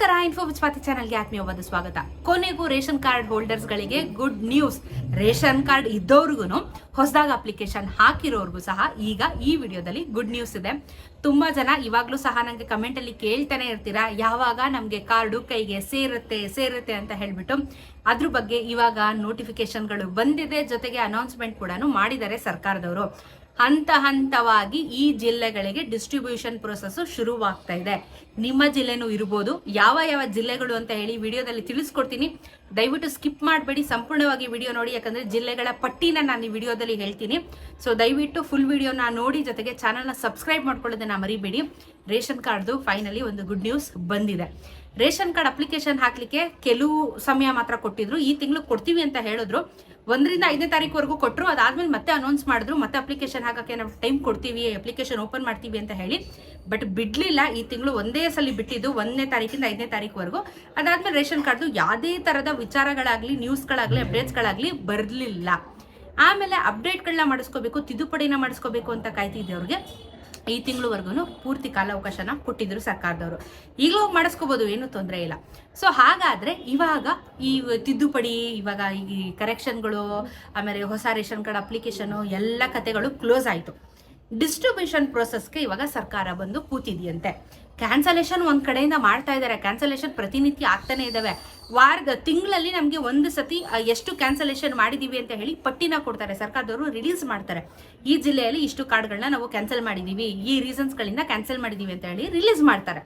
ನಮಸ್ಕಾರ ಇನ್ಫೋ ಸ್ವಾತಿ ಚಾನಲ್ಗೆ ಆತ್ಮೀಯವಾದ ಸ್ವಾಗತ. ಕೊನೆಗೂ ರೇಷನ್ ಕಾರ್ಡ್ ಹೋಲ್ಡರ್ಸ್ಗಳಿಗೆ ಗುಡ್ ನ್ಯೂಸ್ ರೇಷನ್ ಕಾರ್ಡ್ ಇದ್ದವ್ರಿಗೂ ಹೊಸದಾಗಿ ಅಪ್ಲಿಕೇಶನ್ ಹಾಕಿರೋರ್ಗೂ ಸಹ ಈಗ ಈ ವಿಡಿಯೋದಲ್ಲಿ ಗುಡ್ ನ್ಯೂಸ್ ಇದೆ. ತುಂಬಾ ಜನ ಇವಾಗ್ಲೂ ಸಹ ನಂಗೆ ಕಮೆಂಟಲ್ಲಿ ಕೇಳ್ತಾನೆ ಇರ್ತೀರಾ? ಯಾವಾಗ ನಮಗೆ ಕಾರ್ಡು ಕೈಗೆ ಸೇರುತ್ತೆ ಸೇರುತ್ತೆ ಅಂತ ಹೇಳ್ಬಿಟ್ಟು ಅದ್ರ ಬಗ್ಗೆ ಇವಾಗ ನೋಟಿಫಿಕೇಶನ್ಗಳು ಬಂದಿದೆ. ಜೊತೆಗೆ ಅನೌನ್ಸ್ಮೆಂಟ್ ಕೂಡ ಮಾಡಿದ್ದಾರೆ ಸರ್ಕಾರದವರು. ಹಂತ ಹಂತವಾಗಿ ಈ ಜಿಲ್ಲೆಗಳಿಗೆ ಡಿಸ್ಟ್ರಿಬ್ಯೂಷನ್ ಪ್ರೊಸೆಸ್ ಶುರುವಾಗ್ತಾ ಇದೆ. ನಿಮ್ಮ ಜಿಲ್ಲೆನೂ ಇರ್ಬೋದು, ಯಾವ ಯಾವ ಜಿಲ್ಲೆಗಳು ಅಂತ ಹೇಳಿ ವಿಡಿಯೋದಲ್ಲಿ ತಿಳಿಸ್ಕೊಡ್ತೀನಿ. ದಯವಿಟ್ಟು ಸ್ಕಿಪ್ ಮಾಡಬೇಡಿ, ಸಂಪೂರ್ಣವಾಗಿ ವಿಡಿಯೋ ನೋಡಿ, ಯಾಕಂದ್ರೆ ಜಿಲ್ಲೆಗಳ ಪಟ್ಟಿನ ನಾನು ಈ ವಿಡಿಯೋದಲ್ಲಿ ಹೇಳ್ತೀನಿ. ಸೊ ದಯವಿಟ್ಟು ಫುಲ್ ವಿಡಿಯೋನ ನೋಡಿ, ಜೊತೆಗೆ ಚಾನಲ್ನ ಸಬ್ಸ್ಕ್ರೈಬ್ ಮಾಡ್ಕೊಳ್ಳೋದನ್ನ ಮರಿಬೇಡಿ. ರೇಷನ್ ಕಾರ್ಡ್ದು ಫೈನಲಿ ಒಂದು ಗುಡ್ ನ್ಯೂಸ್ ಬಂದಿದೆ. ರೇಷನ್ ಕಾರ್ಡ್ ಅಪ್ಲಿಕೇಶನ್ ಹಾಕ್ಲಿಕ್ಕೆ ಕೆಲವು ಸಮಯ ಮಾತ್ರ ಕೊಟ್ಟಿದ್ರು. ಈ ತಿಂಗಳು ಕೊಡ್ತೀವಿ ಅಂತ ಹೇಳಿದ್ರು. ಒಂದರಿಂದ ಐದನೇ ತಾರೀಕುವರೆಗೂ ಕೊಟ್ಟರು ಅದಾದ್ಮೇಲೆ ಮತ್ತೆ ಅನೌನ್ಸ್ ಮಾಡಿದ್ರು. ಮತ್ತೆ ಅಪ್ಲಿಕೇಶನ್ ಹಾಕಕ್ಕೆ ನಾವು ಟೈಮ್ ಕೊಡ್ತೀವಿ ಅಪ್ಲಿಕೇಶನ್ ಓಪನ್ ಮಾಡ್ತೀವಿ ಅಂತ ಹೇಳಿ. ಬಟ್ ಬಿಡಲಿಲ್ಲ. ಈ ತಿಂಗಳು ಒಂದೇ ಸಲ ಬಿಟ್ಟಿದ್ದು ಒಂದನೇ ತಾರೀಕಿಂದ ಐದನೇ ತಾರೀಕುವರೆಗೂ. ಅದಾದ್ಮೇಲೆ ರೇಷನ್ ಕಾರ್ಡ್ದು ಯಾವುದೇ ತರದ ವಿಚಾರಗಳಾಗ್ಲಿ ನ್ಯೂಸ್ಗಳಾಗಲಿ ಅಪ್ಡೇಟ್ಸ್ಗಳಾಗಲಿ ಬರಲಿಲ್ಲ. ಆಮೇಲೆ ಅಪ್ಡೇಟ್ಗಳನ್ನ ಮಾಡಿಸ್ಕೋಬೇಕು, ತಿದ್ದುಪಡಿನ ಮಾಡಿಸ್ಕೋಬೇಕು ಅಂತ ಕಾಯ್ತಿದ್ದವ್ರಿಗೆ ಈ ತಿಂಗಳವರೆಗೂ ಪೂರ್ತಿ ಕಾಲಾವಕಾಶನ ಕೊಟ್ಟಿದ್ರು ಸರ್ಕಾರದವರು. ಈಗಲೂ ಹೋಗಿ ಮಾಡಿಸ್ಕೋಬೋದು, ಏನು ತೊಂದರೆ ಇಲ್ಲ. ಸೊ ಹಾಗಾದ್ರೆ ಇವಾಗ ಈ ತಿದ್ದುಪಡಿ, ಇವಾಗ ಈ ಕರೆಕ್ಷನ್ಗಳು, ಆಮೇಲೆ ಹೊಸ ರೇಷನ್ ಕಾರ್ಡ್ ಅಪ್ಲಿಕೇಶನು, ಎಲ್ಲ ಕತೆಗಳು ಕ್ಲೋಸ್ ಆಯಿತು. ಡಿಸ್ಟ್ರಿಬ್ಯೂಷನ್ ಪ್ರೊಸೆಸ್ಗೆ ಇವಾಗ ಸರ್ಕಾರ ಬಂದು ಕೂತಿದೆಯಂತೆ. ಕ್ಯಾನ್ಸಲೇಷನ್ ಒಂದು ಕಡೆಯಿಂದ ಮಾಡ್ತಾ ಇದ್ದಾರೆ. ಕ್ಯಾನ್ಸಲೇಷನ್ ಪ್ರತಿನಿತ್ಯ ಆಗ್ತಾನೆ ಇದಾವೆ. ವಾರದ ತಿಂಗಳಲ್ಲಿ ನಮಗೆ ಒಂದು ಸತಿ ಎಷ್ಟು ಕ್ಯಾನ್ಸಲೇಷನ್ ಮಾಡಿದೀವಿ ಅಂತ ಹೇಳಿ ಪಟ್ಟಿನ ಕೊಡ್ತಾರೆ. ಸರ್ಕಾರದವರು ರಿಲೀಸ್ ಮಾಡ್ತಾರೆ. ಈ ಜಿಲ್ಲೆಯಲ್ಲಿ ಇಷ್ಟು ಕಾರ್ಡ್ಗಳನ್ನ ನಾವು ಕ್ಯಾನ್ಸಲ್ ಮಾಡಿದೀವಿ. ಈ ರೀಸನ್ಸ್ಗಳಿಂದ ಕ್ಯಾನ್ಸಲ್ ಮಾಡಿದೀವಿ ಅಂತ ಹೇಳಿ ರಿಲೀಸ್ ಮಾಡ್ತಾರೆ.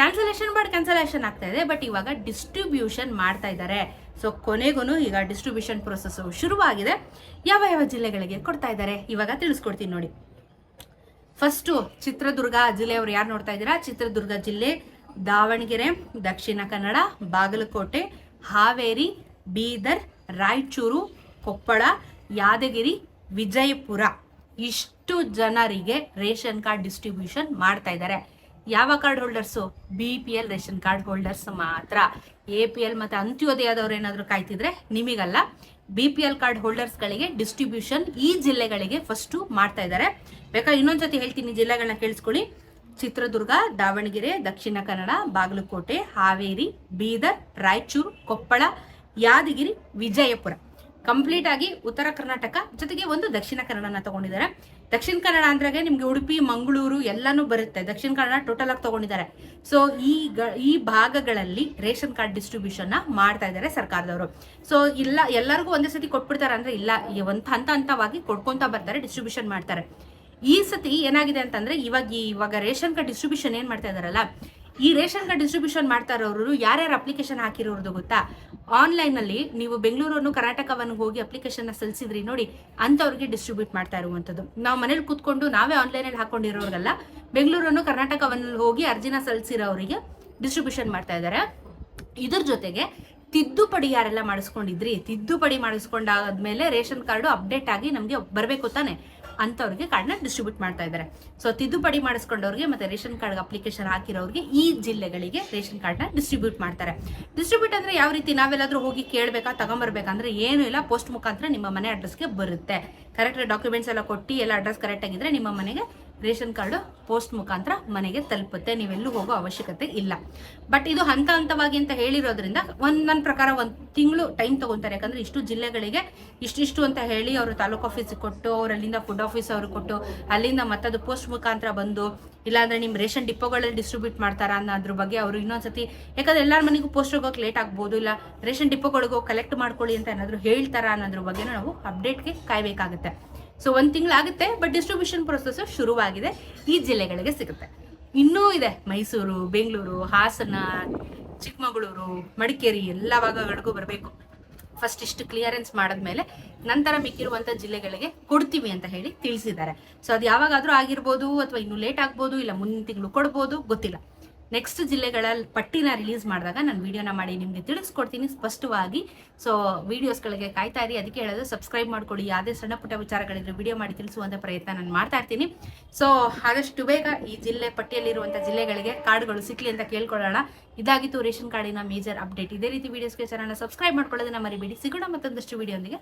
ಕ್ಯಾನ್ಸಲೇಷನ್ ಮಾಡಿ ಕ್ಯಾನ್ಸಲೇಷನ್ ಆಗ್ತಾ ಇದೆ ಬಟ್ ಇವಾಗ ಡಿಸ್ಟ್ರಿಬ್ಯೂಷನ್ ಮಾಡ್ತಾ ಇದ್ದಾರೆ. ಸೊ ಕೊನೆಗೂ ಈಗ ಡಿಸ್ಟ್ರಿಬ್ಯೂಷನ್ ಪ್ರೊಸೆಸ್ ಶುರುವಾಗಿದೆ. ಯಾವ ಯಾವ ಜಿಲ್ಲೆಗಳಿಗೆ ಕೊಡ್ತಾ ಇದ್ದಾರೆ? ಇವಾಗ ತಿಳಿಸ್ಕೊಡ್ತೀನಿ ನೋಡಿ. ಫಸ್ಟು ಚಿತ್ರದುರ್ಗ ಜಿಲ್ಲೆಯವರು ಯಾರು ನೋಡ್ತಾ ಇದ್ದೀರಾ? ಚಿತ್ರದುರ್ಗ ಜಿಲ್ಲೆ, ದಾವಣಗೆರೆ, ದಕ್ಷಿಣ ಕನ್ನಡ, ಬಾಗಲಕೋಟೆ, ಹಾವೇರಿ, ಬೀದರ್, ರಾಯಚೂರು, ಕೊಪ್ಪಳ, ಯಾದಗಿರಿ, ವಿಜಯಪುರ. ಇಷ್ಟು ಜನರಿಗೆ ರೇಷನ್ ಕಾರ್ಡ್ ಡಿಸ್ಟ್ರಿಬ್ಯೂಷನ್ ಮಾಡ್ತಾ ಇದ್ದಾರೆ. ಯಾವ card holders? B P L ration card holders ಮಾತ್ರ. ಎ ಪಿ ಎಲ್ ಮತ್ತೆ ಅಂತ್ಯೋದಯದವ್ರು ಏನಾದರೂ ಕಾಯ್ತಿದ್ರೆ ನಿಮಗಲ್ಲ. ಬಿ ಪಿ ಎಲ್ ಕಾರ್ಡ್ ಹೋಲ್ಡರ್ಸ್ಗಳಿಗೆ ಡಿಸ್ಟ್ರಿಬ್ಯೂಷನ್ ಈ ಜಿಲ್ಲೆಗಳಿಗೆ ಫಸ್ಟು ಮಾಡ್ತಾ ಇದ್ದಾರೆ. ಬೇಕಾ ಇನ್ನೊಂದ್ಸತಿ ಹೇಳ್ತೀನಿ ಜಿಲ್ಲೆಗಳನ್ನ ಕೇಳಿಸ್ಕೊಳ್ಳಿ. ಚಿತ್ರದುರ್ಗ, ದಾವಣಗೆರೆ, ದಕ್ಷಿಣ ಕನ್ನಡ, ಬಾಗಲಕೋಟೆ, ಹಾವೇರಿ, ಬೀದರ್, ರಾಯಚೂರು, ಕೊಪ್ಪಳ, ಯಾದಗಿರಿ, ವಿಜಯಪುರ. ಕಂಪ್ಲೀಟ್ ಆಗಿ ಉತ್ತರ ಕರ್ನಾಟಕ ಜೊತೆಗೆ ಒಂದು ದಕ್ಷಿಣ ಕನ್ನಡನ ತಗೊಂಡಿದ್ದಾರೆ. ದಕ್ಷಿಣ ಕನ್ನಡ ಅಂದ್ರಾಗೆ ನಿಮ್ಗೆ ಉಡುಪಿ, ಮಂಗಳೂರು ಎಲ್ಲಾನು ಬರುತ್ತೆ. ದಕ್ಷಿಣ ಕನ್ನಡ ಟೋಟಲ್ ಆಗಿ ತಗೊಂಡಿದ್ದಾರೆ. ಸೊ ಈ ಈ ಭಾಗಗಳಲ್ಲಿ ರೇಷನ್ ಕಾರ್ಡ್ ಡಿಸ್ಟ್ರಿಬ್ಯೂಷನ್ ಮಾಡ್ತಾ ಇದ್ದಾರೆ ಸರ್ಕಾರದವರು. ಸೊ ಇಲ್ಲ, ಎಲ್ಲರಿಗೂ ಒಂದೇ ಸತಿ ಕೊಟ್ಬಿಡ್ತಾರೆ ಅಂದ್ರೆ ಇಲ್ಲ ಒಂದ್ ಹಂತ ಹಂತವಾಗಿ ಕೊಡ್ಕೊಂತ ಬರ್ತಾರೆ ಡಿಸ್ಟ್ರಿಬ್ಯೂಷನ್ ಮಾಡ್ತಾರೆ. ಈ ಸತಿ ಏನಾಗಿದೆ ಅಂತಂದ್ರೆ ಇವಾಗ ಇವಾಗ ರೇಷನ್ ಕಾರ್ಡ್ ಡಿಸ್ಟ್ರಿಬ್ಯೂಷನ್ ಏನ್ ಮಾಡ್ತಾ ಇದಾರಲ್ಲ ಈ ರೇಷನ್ ಕಾರ್ಡ್ ಡಿಸ್ಟ್ರಿಬ್ಯೂಷನ್ ಮಾಡ್ತಾ ಇರೋರು ಯಾರ್ಯಾರು ಅಪ್ಲಿಕೇಶನ್ ಹಾಕಿರೋದು ಗೊತ್ತಾ? ಆನ್ಲೈನ್ ಅಲ್ಲಿ ನೀವು ಬೆಂಗಳೂರನ್ನು ಕರ್ನಾಟಕವನ್ನು ಹೋಗಿ ಅಪ್ಲಿಕೇಶನ್ ಸಲ್ಲಿಸಿದ್ರಿ ನೋಡಿ ಅಂತವ್ರಿಗೆ ಡಿಸ್ಟ್ರಿಬ್ಯೂಟ್ ಮಾಡ್ತಾ ಇರುವಂತದ್ದು ನಾವು ಮನೇಲಿ ಕೂತ್ಕೊಂಡು ನಾವೇ ಆನ್ಲೈನ್ ಅಲ್ಲಿ ಹಾಕೊಂಡಿರೋರ್ಗಲ್ಲ, ಬೆಂಗಳೂರನ್ನು ಕರ್ನಾಟಕವನ್ನು ಹೋಗಿ ಅರ್ಜಿನ ಸಲ್ಲಿಸಿರೋರಿಗೆ ಡಿಸ್ಟ್ರಿಬ್ಯೂಷನ್ ಮಾಡ್ತಾ ಇದ್ದಾರೆ. ಇದ್ರ ಜೊತೆಗೆ ತಿದ್ದುಪಡಿ ಯಾರೆಲ್ಲ ಮಾಡಿಸ್ಕೊಂಡಿದ್ರಿ? ತಿದ್ದುಪಡಿ ಮಾಡಿಸ್ಕೊಂಡಾದ್ಮೇಲೆ ರೇಷನ್ ಕಾರ್ಡು ಅಪ್ಡೇಟ್ ಆಗಿ ನಮಗೆ ಬರಬೇಕು ತಾನೆ? ಅಂತವ್ರಿಗೆ ಕಾರ್ಡ್ನ ಡಿಸ್ಟ್ರಿಬ್ಯೂಟ್ ಮಾಡ್ತಾ ಇದ್ದಾರೆ ಸೊ ತಿದ್ದುಪಡಿ ಮಾಡಿಸ್ಕೊಂಡವ್ರಿಗೆ ಮತ್ತೆ ರೇಷನ್ ಕಾರ್ಡ್ ಅಪ್ಲಿಕೇಶನ್ ಹಾಕಿರೋರಿಗೆ ಈ ಜಿಲ್ಲೆಗಳಿಗೆ ರೇಷನ್ ಕಾರ್ಡ್ನ ಡಿಸ್ಟ್ರಿಬ್ಯೂಟ್ ಮಾಡ್ತಾರೆ. ಡಿಸ್ಟ್ರಿಬ್ಯೂಟ್ ಅಂದ್ರೆ ಯಾವ ರೀತಿ? ನಾವೆಲ್ಲಾದರೂ ಹೋಗಿ ಕೇಳಬೇಕಾ ತಗೊಂಬರ್ಬೇಕಂದ್ರೆ ಏನು ಇಲ್ಲ. ಪೋಸ್ಟ್ ಮುಖಾಂತರ ನಿಮ್ಮ ಮನೆ ಅಡ್ರೆಸ್ಗೆ ಬರುತ್ತೆ. ಕರೆಕ್ಟ್ ಡಾಕ್ಯುಮೆಂಟ್ಸ್ ಎಲ್ಲ ಕೊಟ್ಟು ಎಲ್ಲ ಅಡ್ರೆಸ್ ಕರೆಕ್ಟ್ ಆಗಿದ್ರೆ ನಿಮ್ಮ ಮನೆಗೆ ರೇಷನ್ ಕಾರ್ಡು ಪೋಸ್ಟ್ ಮುಖಾಂತರ ಮನೆಗೆ ತಲುಪುತ್ತೆ. ನೀವೆಲ್ಲೂ ಹೋಗೋ ಅವಶ್ಯಕತೆ ಇಲ್ಲ. ಬಟ್ ಇದು ಹಂತ ಹಂತವಾಗಿ ಅಂತ ಹೇಳಿರೋದ್ರಿಂದ ಒಂದ್ ನನ್ನ ಪ್ರಕಾರ ಒಂದು ತಿಂಗಳು ಟೈಮ್ ತಗೊಂತಾರೆ. ಯಾಕಂದ್ರೆ ಇಷ್ಟು ಜಿಲ್ಲೆಗಳಿಗೆ ಇಷ್ಟಿಷ್ಟು ಅಂತ ಹೇಳಿ ಅವರು ತಾಲೂಕು ಆಫೀಸಿಗೆ ಕೊಟ್ಟು, ಅವ್ರು ಅಲ್ಲಿಂದ ಫುಡ್ ಆಫೀಸ್ ಅವರು ಕೊಟ್ಟು, ಅಲ್ಲಿಂದ ಮತ್ತದು ಪೋಸ್ಟ್ ಮುಖಾಂತರ ಬಂದು, ಇಲ್ಲಾಂದ್ರೆ ನಿಮ್ಮ ರೇಷನ್ ಡಿಪೋಗಳಲ್ಲಿ ಡಿಸ್ಟ್ರಿಬ್ಯೂಟ್ ಮಾಡ್ತಾರಾ ಅನ್ನೋದ್ರ ಬಗ್ಗೆ ಅವರು ಇನ್ನೊಂದ್ಸತಿ, ಯಾಕಂದ್ರೆ ಎಲ್ಲರ ಮನೆಗೂ ಪೋಸ್ಟ್ ಹೋಗೋಕೆ ಲೇಟ್ ಆಗ್ಬೋದು, ಇಲ್ಲ ರೇಷನ್ ಡಿಪೋಗಳಿಗೂ ಕಲೆಕ್ಟ್ ಮಾಡ್ಕೊಳ್ಳಿ ಅಂತ ಏನಾದರೂ ಹೇಳ್ತಾರಾ ಅನ್ನೋದ್ರ ಬಗ್ಗೆ ನಾವು ಅಪ್ಡೇಟ್ಗೆ ಕಾಯ್ಬೇಕಾಗುತ್ತೆ. ಸೊ ಒಂದು ತಿಂಗಳಾಗುತ್ತೆ ಬಟ್ ಡಿಸ್ಟ್ರಿಬ್ಯೂಷನ್ ಪ್ರೊಸೆಸ್ ಶುರುವಾಗಿದೆ. ಈ ಜಿಲ್ಲೆಗಳಿಗೆ ಸಿಗುತ್ತೆ. ಇನ್ನೂ ಇದೆ. ಮೈಸೂರು, ಬೆಂಗಳೂರು, ಹಾಸನ, ಚಿಕ್ಕಮಗಳೂರು, ಮಡಿಕೇರಿ, ಎಲ್ಲ ಭಾಗಗಳಿಗೂ ಬರಬೇಕು. ಫಸ್ಟ್ ಇಷ್ಟು ಕ್ಲಿಯರೆನ್ಸ್ ಮಾಡಿದ್ಮೇಲೆ ನಂತರ ಮಿಕ್ಕಿರುವಂಥ ಜಿಲ್ಲೆಗಳಿಗೆ ಕೊಡ್ತೀವಿ ಅಂತ ಹೇಳಿ ತಿಳಿಸಿದ್ದಾರೆ. ಸೊ ಅದು ಯಾವಾಗಾದರೂ ಆಗಿರ್ಬೋದು ಅಥವಾ ಇನ್ನು ಲೇಟ್ ಆಗ್ಬೋದು, ಇಲ್ಲ ಮುಂದಿನ ತಿಂಗಳು ಕೊಡ್ಬೋದು, ಗೊತ್ತಿಲ್ಲ. ನೆಕ್ಸ್ಟ್ ಜಿಲ್ಲೆಗಳ ಪಟ್ಟಿನ ರಿಲೀಸ್ ಮಾಡಿದಾಗ ನಾನು ವಿಡಿಯೋನ ಮಾಡಿ ನಿಮಗೆ ತಿಳಿಸ್ಕೊಡ್ತೀನಿ ಸ್ಪಷ್ಟವಾಗಿ. ಸೊ ವಿಡಿಯೋಸ್ಗಳಿಗೆ ಕಾಯ್ತಾ ಇರಿ. ಅದಕ್ಕೆ ಹೇಳೋದು ಸಬ್ಸ್ಕ್ರೈಬ್ ಮಾಡ್ಕೊಳ್ಳಿ ಯಾವುದೇ ಸಣ್ಣ ಪುಟ್ಟ ವಿಚಾರಗಳಿದ್ರೆ ವಿಡಿಯೋ ಮಾಡಿ ತಿಳಿಸುವಂತ ಪ್ರಯತ್ನ ನಾನು ಮಾಡ್ತಾ ಇರ್ತೀನಿ. ಸೊ ಆದಷ್ಟು ಬೇಗ ಈ ಜಿಲ್ಲೆ ಪಟ್ಟಿಯಲ್ಲಿರುವಂಥ ಜಿಲ್ಲೆಗಳಿಗೆ ಕಾರ್ಡ್ಗಳು ಸಿಕ್ಕಲಿ ಅಂತ ಕೇಳ್ಕೊಳ್ಳೋಣ. ಇದಾಗಿತ್ತು ರೇಷನ್ ಕಾರ್ಡಿನ ಮೇಜರ್ ಅಪ್ಡೇಟ್ ಇದೇ ರೀತಿ ವಿಡಿಯೋಸ್ಗೆ ಚಾನಲ್ ಸಬ್ಸ್ಕ್ರೈಬ್ ಮಾಡ್ಕೊಳ್ಳೋದನ್ನ ಮರಿಬೇಡಿ. ಸಿಗೋಣ ಮತ್ತೊಂದಷ್ಟು ವಿಡಿಯೋಂದಿಗೆ